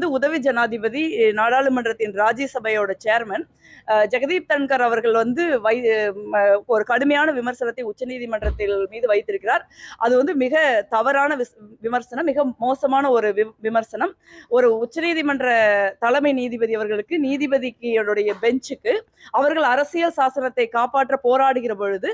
வந்து உதவி ஜனாதிபதி நாடாளுமன்றத்தின் ராஜ்யசபையோட சேர்மன் ஜெகதீப் தன்கர் அவர்கள் வந்து வை ஒரு கடுமையான விமர்சனத்தை உச்சநீதிமன்றத்தில் மீது வைத்திருக்கிறார். அது வந்து மிக தவறான விமர்சனம் மிக மோசமான ஒரு விமர்சனம். ஒரு உச்சநீதிமன்ற தலைமை நீதிபதி அவர்களுக்கு நீதிபதிகளுடைய பெஞ்சுக்கு அவர்கள் அரசியல் சாசனத்தை காப்பாற்ற போராடுகிற பொழுது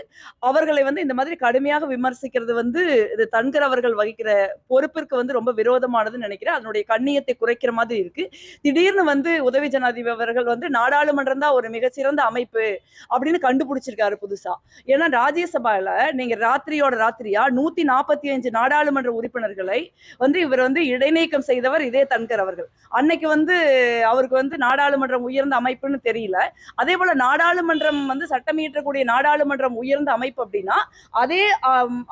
அவர்களை வந்து இந்த மாதிரி கடுமையாக விமர்சிக்கிறது வந்து இது தன்கர் அவர்கள் வகிக்கிற பொறுப்பிற்கு வந்து ரொம்ப விரோதமானதுன்னு நினைக்கிறேன். அதனுடைய கண்ணியத்தை குறைக்கிற மாதிரி இருக்கு. திடீர்னு வந்து உதவி ஜனாதிபதி அவர்கள் வந்து நாடாளுமன்றம் தான் ஒரு மிகச்சிறந்த அமைப்பு அப்படின்னு கண்டுபிடிச்சிருக்காரு புதுசா. ஏன்னா ராஜ்யசபால நீங்க ராத்திரியோட ராத்திரியா நூத்தி நாற்பத்தி அஞ்சு நாடாளுமன்ற உறுப்பினர்களை வந்து இவர் வந்து இடைநீக்கம் செய்தவர் இதே தன்கர் அவர்கள். அன்னைக்கு வந்து அவருக்கு வந்து நாடாளுமன்றம் உயர்ந்த அமைப்புன்னு தெரியல. அதே போல நாடாளுமன்றம் வந்து சட்டம் இயற்றக்கூடிய நாடாளுமன்றம் உயர்ந்த அமைப்பு அப்படின்னா அதே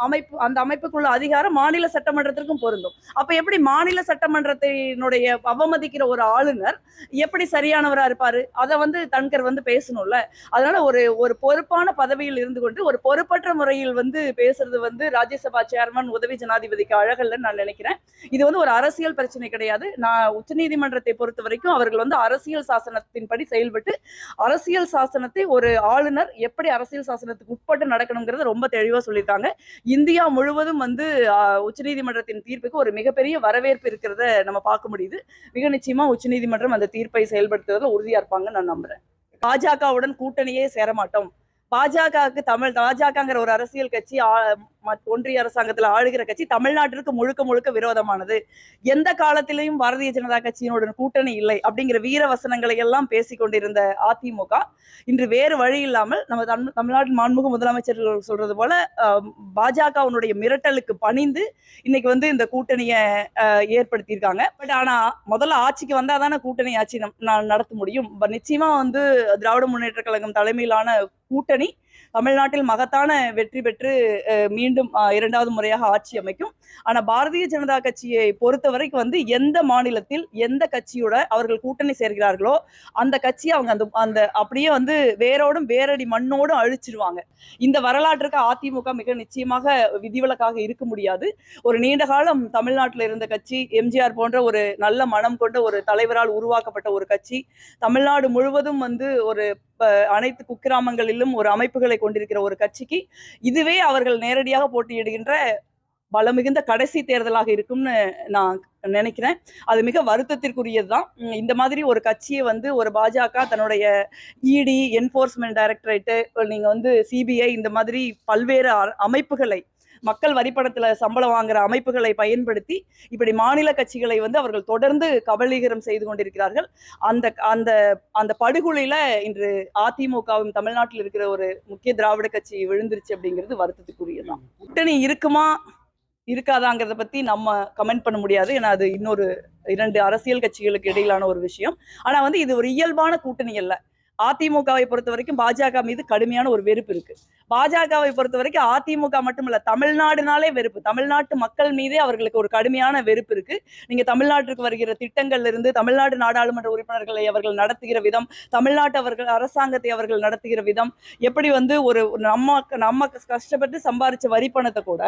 அமைப்பு அந்த அமைப்புக்குள்ள அதிகாரம் மாநில சட்டமன்றத்திற்கும் பொருந்தும். அப்ப எப்படி மாநில சட்டமன்றத்தினுடைய அவமதிக்கிற ஒரு ஆளுநர் எப்படி சரியானவரா இருப்பாரு? அதை வந்து தன்கர் வந்து பேசணும்ல. அதனால ஒரு ஒரு பொறுப்பான பதவியில் இருந்து கொண்டு ஒரு பொறுப்பற்ற முறையில் வந்து பேசுறது வந்து ராஜ்யசபா சேர்மன் உதவி ஜனாதிபதிக்கு அழகல்லன்னு நான் நினைக்கிறேன். இது வந்து ஒரு அரசியல் பிரச்சனை கிடையாது. நான் உச்சநீதிமன்றத்தை பொறுத்த வரைக்கும் அவர்கள் வந்து அரசியல் சாசனத்தின்படி செயல்பட்டு அரசியல் சாசனத்தை ஒரு ஆளுநர் எப்படி அரசியல் சாசனத்துக்கு உட்பட்டு நடக்கணுங்கிறத ரொம்ப தெளிவாக சொல்லியிருக்காங்க. இந்தியா முழுவதும் வந்து ஆஹ், உச்சநீதிமன்றத்தின் தீர்ப்புக்கு ஒரு மிகப்பெரிய வரவேற்பு இருக்கிறத நம்ம பார்க்க முடியுது. மிக நிச்சயமா உச்சநீதிமன்றம் அந்த தீர்ப்பை செயல்படுத்துறதுல உறுதியா இருப்பாங்கன்னு நான் நம்புறேன். பாஜகவுடன் கூட்டணியே சேரமாட்டோம் பாஜகவுக்கு தமிழ் பாஜகங்கிற ஒரு அரசியல் கட்சி ஒன்றிய அரசாங்கத்தில் ஆளுகிற கட்சி தமிழ்நாட்டிற்கு முழுக்க முழுக்க விரோதமானது. எந்த காலத்திலையும் பாரதிய ஜனதா கட்சியினுடன் கூட்டணி இல்லை அப்படிங்கிற வீர வசனங்களை எல்லாம் பேசிக் கொண்டிருந்த அதிமுக இன்று வேறு வழி இல்லாமல் நம்ம தமிழ் தமிழ்நாட்டின் மாண்புமிகு முதலமைச்சர்கள் சொல்றது போல பாஜகவுடைய மிரட்டலுக்கு பணிந்து இன்னைக்கு வந்து இந்த கூட்டணியை ஏற்படுத்தியிருக்காங்க. பட் ஆனா முதல்ல ஆட்சிக்கு வந்தா தானே கூட்டணி ஆட்சி நம்- நடத்த முடியும். நிச்சயமா வந்து திராவிட முன்னேற்ற கழகம் தலைமையிலான கூட்டணி தமிழ்நாட்டில் மகத்தான வெற்றி பெற்று அஹ், மீண்டும் அஹ், இரண்டாவது முறையாக ஆட்சி அமைக்கும். ஆனா பாரதிய ஜனதா கட்சியை பொறுத்த வரைக்கும் வந்து எந்த மாநிலத்தில் எந்த கட்சியோட அவர்கள் கூட்டணி சேர்கிறார்களோ அந்த கட்சியை அவங்க அந்த அந்த அப்படியே வந்து வேரோடும் வேரடி மண்ணோடும் அழிச்சிருவாங்க. இந்த வரலாற்றுக்கு அதிமுக மிக நிச்சயமாக விதிவிலக்காக இருக்க முடியாது. ஒரு நீண்ட காலம் தமிழ்நாட்டில் இருந்த கட்சி எம்ஜிஆர் போன்ற ஒரு நல்ல மனம் கொண்ட ஒரு தலைவரால் உருவாக்கப்பட்ட ஒரு கட்சி தமிழ்நாடு முழுவதும் வந்து ஒரு அனைத்து குக்கிராமங்களிலும் ஒரு அமைப்புகளை கொண்டிருக்கிற ஒரு கட்சிக்கு இதுவே அவர்கள் நேரடியாக போட்டியிடுகின்ற பலமிகுந்த கடைசி தேர்தலாக இருக்கும்னு நான் நினைக்கிறேன். அது மிக வருத்தத்திற்குரியது தான் இந்த மாதிரி ஒரு கட்சியை வந்து ஒரு பாஜக தன்னுடைய இடி என்ஃபோர்ஸ்மெண்ட் டைரக்டரேட்டு நீங்கள் வந்து சிபிஐ இந்த மாதிரி பல்வேறு அமைப்புகளை மக்கள் வரிப்பணத்தில் சம்பளம் வாங்குற அமைப்புகளை பயன்படுத்தி இப்படி மாநில கட்சிகளை வந்து அவர்கள் தொடர்ந்து கபலீகரம் செய்து கொண்டிருக்கிறார்கள். அந்த அந்த அந்த படுகொலையில இன்று அதிமுகவும் தமிழ்நாட்டில் இருக்கிற ஒரு முக்கிய திராவிட கட்சி விழுந்துருச்சு அப்படிங்கிறது வருத்தத்துக்குரியதுதான். கூட்டணி இருக்குமா இருக்காதாங்கிறத பத்தி நம்ம கமெண்ட் பண்ண முடியாது. ஏன்னா அது இன்னொரு இரண்டு அரசியல் கட்சிகளுக்கு இடையிலான ஒரு விஷயம். ஆனா வந்து இது ஒரு இயல்பான கூட்டணி அல்ல. அதிமுகவை பொறுத்த வரைக்கும் பாஜக மீது கடுமையான ஒரு வெறுப்பு இருக்கு. பாஜகவை பொறுத்த வரைக்கும் அதிமுக மட்டுமல்ல தமிழ்நாடுனாலே வெறுப்பு. தமிழ்நாட்டு மக்கள் மீதே அவர்களுக்கு ஒரு கடுமையான வெறுப்பு இருக்கு. நீங்க தமிழ்நாட்டிற்கு வருகிற திட்டங்கள்ல இருந்து தமிழ்நாடு நாடாளுமன்ற உறுப்பினர்களை அவர்கள் நடத்துகிற விதம் தமிழ்நாட்டு அவர்கள் அரசாங்கத்தை அவர்கள் நடத்துகிற விதம் எப்படி வந்து ஒரு நம்ம நம்ம கஷ்டப்பட்டு சம்பாரிச்ச வரி பணத்தை கூட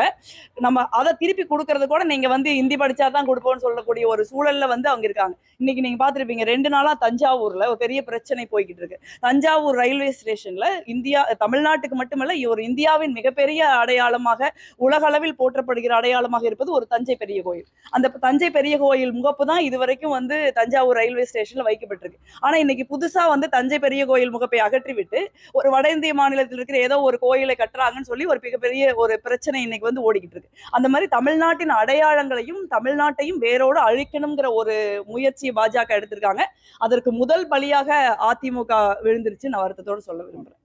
நம்ம அதை திருப்பி கொடுக்கறது கூட நீங்க வந்து இந்தி படிச்சாதான் கொடுப்போம்னு சொல்லக்கூடிய ஒரு சூழல்ல வந்து அவங்க இருக்காங்க. இன்னைக்கு நீங்க பாத்திருப்பீங்க ரெண்டு நாளா தஞ்சாவூர்ல ஒரு பெரிய பிரச்சனை போய்கிட்டு இருக்கு. தஞ்சாவூர் ரயில்வே ஸ்டேஷன்ல இந்தியா தமிழ்நாட்டுக்கு மட்டுமல்ல ஒரு இந்தியாவின் மிகப்பெரிய அடையாளமாக உலக அளவில் போற்றப்படுகிற அடையாளமாக இருப்பது ஒரு தஞ்சை பெரிய கோயில். அந்த தஞ்சை பெரிய கோயில் முகப்பு தான் இதுவரைக்கும் வந்து தஞ்சாவூர் ரயில்வே ஸ்டேஷன்ல வைக்கப்பட்டிருக்கு. ஆனா இன்னைக்கு புதுசா வந்து தஞ்சை பெரிய கோயில் முகப்பை அகற்றிவிட்டு ஒரு வட இந்திய மாநிலத்தில் இருக்கிற ஏதோ ஒரு கோயிலை கட்டுறாங்கன்னு சொல்லி ஒரு மிகப்பெரிய ஒரு பிரச்சனை இன்னைக்கு வந்து ஓடிக்கிட்டு இருக்கு அந்த மாதிரி தமிழ்நாட்டின் அடையாளங்களையும் தமிழ்நாட்டையும் வேரோடு அழிக்கணுங்கிற ஒரு முயற்சியை பாஜக எடுத்திருக்காங்க. அதற்கு முதல் பலியாக அதிமுக விழுந்துருச்சு நான் வருத்தத்தோடு சொல்ல விரும்புறேன்.